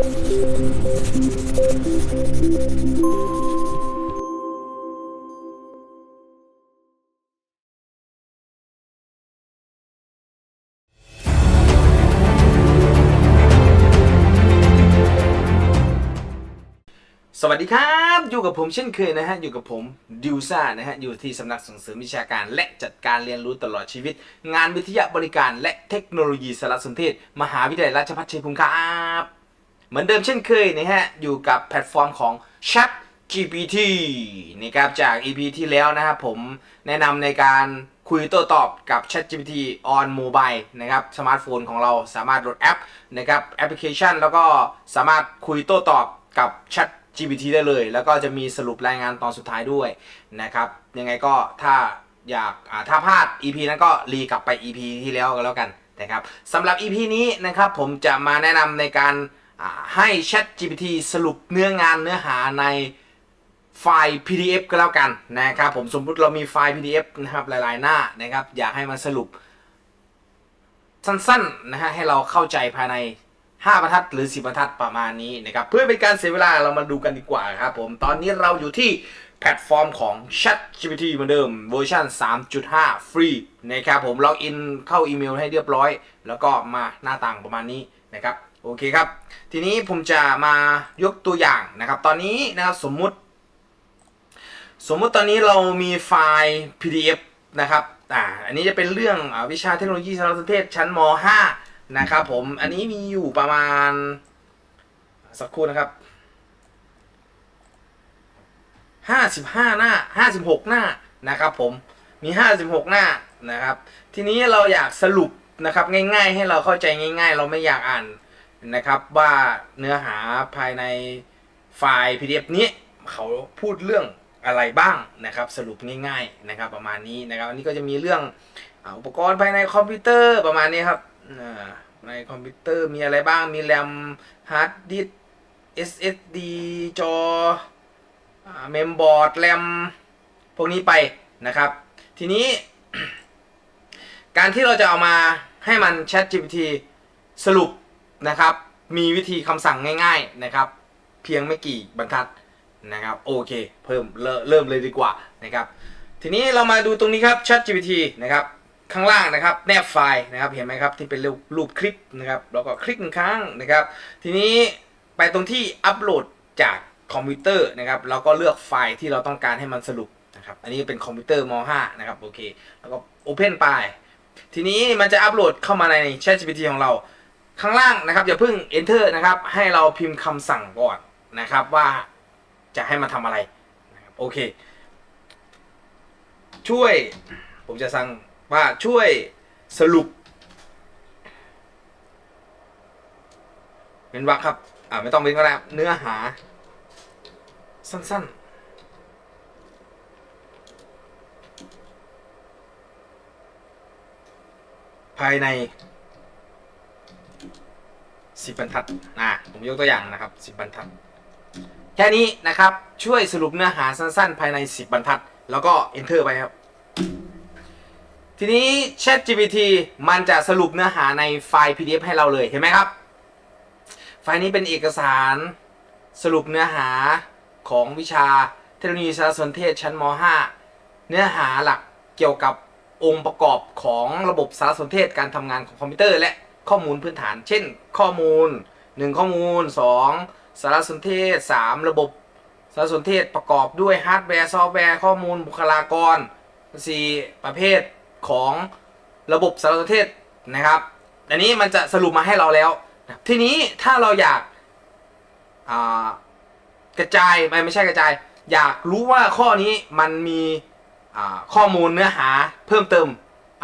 สวัสดีครับ อยู่กับผมเช่นเคยนะฮะ อยู่กับผมดิวซ่านะฮะ อยู่ที่สำนักส่งเสริมวิชาการ และจัดการเรียนรู้ตลอดชีวิต งานวิทยาบริการและเทคโนโลยีสารสนเทศ มหาวิทยาลัยราชภัฏชัยภูมิครับ เหมือนเดิมเช่นเคยนะฮะ อยู่กับแพลตฟอร์มของ Chat GPT นะครับจาก EP ที่แล้วนะครับผมแนะนำในการคุยโต้ตอบกับ Chat GPT on mobile นะครับสมาร์ทโฟนของเราสามารถโหลดแอปนะครับแอปพลิเคชัน แล้วก็สามารถคุยโต้ตอบกับ Chat GPT ได้เลย แล้วก็จะมีสรุปรายงานตอนสุดท้ายด้วยนะครับยังไงก็ถ้าอยากถ้าพลาด EP นั้นก็รีกลับไป EP ที่แล้วกันแล้วกันนะครับสำหรับ EP นี้นะครับผมจะมาแนะนำในการ ให้ Chat GPT สรุปเนื้องานเนื้อหาในไฟล์ PDF ก็แล้วกันนะครับผมสมมติเรามีไฟล์ PDF นะครับหลาย ๆ หน้านะครับ อยากให้มันสรุป สั้น ๆ นะฮะให้เราเข้าใจภายใน 5 บรรทัดหรือ 10 บรรทัดประมาณนี้นะครับ เพื่อเป็นการเสียเวลาเรามาดูกันดีกว่าครับผม ตอนนี้เราอยู่ที่แพลตฟอร์มของ ChatGPT เหมือนเดิมเวอร์ชัน3.5 ฟรีนะครับผมล็อกอินเข้าอีเมลให้เรียบร้อย แล้วก็มาหน้าต่างประมาณนี้นะครับ โอเคครับ ทีนี้ผมจะมายกตัวอย่างนะครับ ตอนนี้นะครับสมมุติ สมมุติตอนนี้เรามีไฟล์ PDF นะครับอ่าอันนี้จะเป็นเรื่องอวิชาเทคโนโลยีสารสนเทศชั้นม .5 นะครับผมอันนี้มีอยู่ประมาณสักครู่นะครับ55หน้า56 หน้านะครับผมมี 56 หน้านะครับ ทีนี้เราอยากสรุปนะครับง่ายๆ ให้เราเข้าใจง่าย ๆ เราไม่อยากอ่าน นะครับว่าเนื้อหาภายในไฟล์ PDF นี้เขาพูดเรื่องอะไรบ้างนะครับ สรุปง่ายๆนะครับ ประมาณนี้นะครับอันนี้ก็จะมีเรื่องอุปกรณ์ภายในคอมพิวเตอร์ประมาณนี้ครับในคอมพิวเตอร์มีอะไรบ้างมีแรมฮาร์ดดิส SSD จอเมมบอร์ดแรมพวกนี้ไปนะครับ ทีนี้ การที่เราจะเอามาให้มัน Chat GPT สรุป นะครับ มีวิธีคำสั่งง่าย ๆนะครับ เพียงไม่กี่บรรทัดนะครับโอเค เพิ่มเริ่มเริ่มเลยดีกว่านะครับ ทีนี้เรามาดูตรงนี้ครับ Chat GPT นะครับข้างล่างนะครับแนบไฟล์นะครับเห็นไหมครับที่เป็นรูปรูปคลิปนะครับแล้วก็คลิกหนึ่งครั้งนะครับ ทีนี้ไปตรงที่อัปโหลดจากคอมพิวเตอร์นะครับแล้วก็เลือกไฟล์ที่เราต้องการให้มันสรุปนะครับอันนี้เป็นคอมพิวเตอร์ม .5 นะครับโอเคแล้วก็ Open ไป ทีนี้มันจะอัปโหลดเข้ามาใน ChatGPT ของเรา ข้างล่างนะครับอย่าเพิ่ง Enter นะครับ ให้เราพิมพ์คำสั่งก่อนนะครับว่าจะให้มาทำอะไรนะครับโอเค ช่วยผมจะสั่งว่าช่วยสรุปเป็นวักครับ อ่าไม่ต้องเป็นก็ได้ครับเนื้อหา สั้น ๆ ภายใน สิบบรรทัดอ่าผมยกตัวอย่างนะครับสิบบรรทัด แค่นี้นะครับช่วยสรุปเนื้อหาสั้นๆ ภายใน 10 บรรทัด แล้วก็ enter ไปครับ ทีนี้ Chat GPT มันจะสรุปเนื้อหาในไฟล์ PDF ให้เราเลยเห็นไหมครับ ไฟล์นี้เป็นเอกสารสรุปเนื้อหาของวิชาเทคโนโลยีสารสนเทศชั้นม .5 เนื้อหาหลักเกี่ยวกับองค์ประกอบของระบบสารสนเทศการทำงานของคอมพิวเตอร์และ ข้อมูลพื้นฐาน เช่น ข้อมูล 1 ข้อมูล 2 สารสนเทศ 3 ระบบสารสนเทศประกอบด้วยฮาร์ดแวร์ซอฟต์แวร์ข้อมูลบุคลากร 4 ประเภทของระบบสารสนเทศนะครับอันนี้มันจะสรุปมาให้เราแล้ว ทีนี้ถ้าเราอยากากระจายไม่ไม่ใช่กระจาย อยากรู้ว่าข้อนี้มันมีข้อมูลเนื้อหาเพิ่มเติม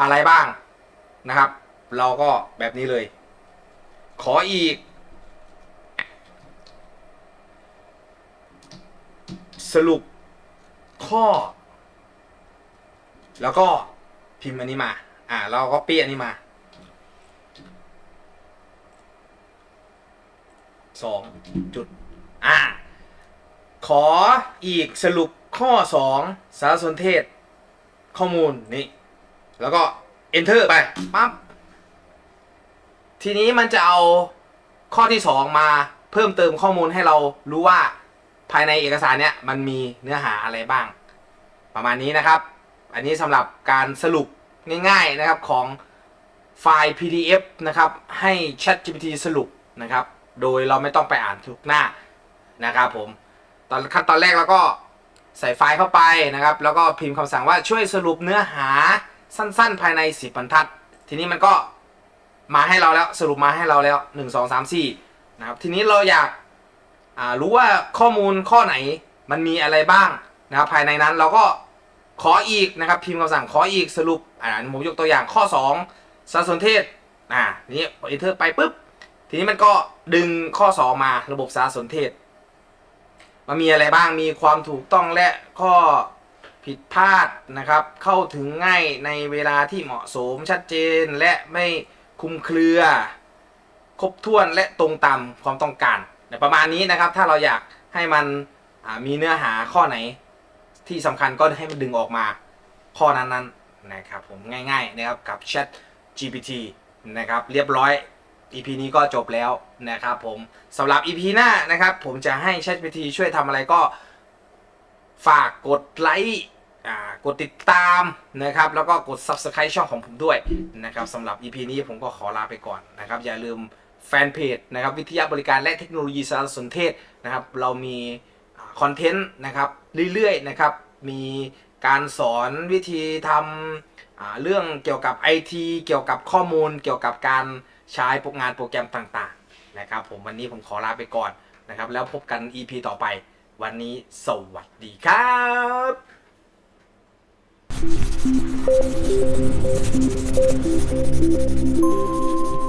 อะไรบ้างนะครับ เราก็แบบนี้เลย ขออีก สรุปข้อ แล้วก็พิมพ์อันนี้มา อ่า เราก็ปี้อันนี้มาสองจุด อ่า ขออีกสรุปข้อสองสารสนเทศ ข้อมูลนี่ แล้วก็ enter ไปปั๊บ ทีนี้มันจะเอาข้อที่สองมาเพิ่มเติมข้อมูลให้เรารู้ว่าภายในเอกสารเนี้ยมันมีเนื้อหาอะไรบ้าง ประมาณนี้นะครับ อันนี้สำหรับการสรุปง่ายๆนะครับของไฟล์ PDF นะครับ ให้ ChatGPT สรุปนะครับ โดยเราไม่ต้องไปอ่านทุกหน้านะครับผมตอนขั้นตอนแรกเราก็ใส่ไฟล์เข้าไปนะครับ แล้วก็พิมพ์คำสั่งว่าช่วยสรุปเนื้อหาสั้นๆ ภายใน 10บรรทัด ทีนี้มันก็ มาให้เราแล้วสรุปมาให้เราแล้ว 1 2 3 4นะครับทีนี้เราอยากอ่ารู้ว่าข้อมูลข้อไหนมันมีอะไรบ้างนะครับภายในนั้นเราก็ขออีกนะครับพิมพ์คำสั่งขออีกสรุปอ่าผมยกตัวอย่างข้อ 2สารสนเทศอ่านี้พอ enter ไปปุ๊บทีนี้มันก็ดึงข้อ 2 มาระบบสารสนเทศ มันมีอะไรบ้างมีความถูกต้องและข้อผิดพลาดนะครับ เข้าถึงง่ายในเวลาที่เหมาะสมชัดเจนและไม่ คุมเครือ ครบถ้วนและตรงตามความต้องการประมาณนี้นะครับ ถ้าเราอยากให้มันมีเนื้อหาข้อไหน ที่สำคัญก็ให้มันดึงออกมาข้อนั้นๆนนะครับผมง่ายๆนะครับกับ Chat GPT นะครับเรียบร้อย EP นี้ก็จบแล้วนะครับผมสำหรับ EP หน้านะครับ ผมจะให้ Chat GPT ช่วยทำอะไรก็ฝากกดไลค์ กดติดตามนะครับ แล้วก็กด Subscribe ช่องของผมด้วยนะครับสำหรับ EP นี้ผมก็ขอลาไปก่อนนะครับ อย่าลืมแฟนเพจนะครับวิทยาบริการและเทคโนโลยีสารสนเทศนะครับ เรามีคอนเทนต์นะครับเรื่อยๆนะครับ มีการสอนวิธีทำเรื่องเกี่ยวกับ IT เกี่ยวกับข้อมูล เกี่ยวกับการใช้ปรงานโปรแกรมต่างๆนะครับ ผมวันนี้ผมขอลาไปก่อนนะครับ แล้วพบกัน EP ต่อไป วันนี้สวัสดีครับ Thank you.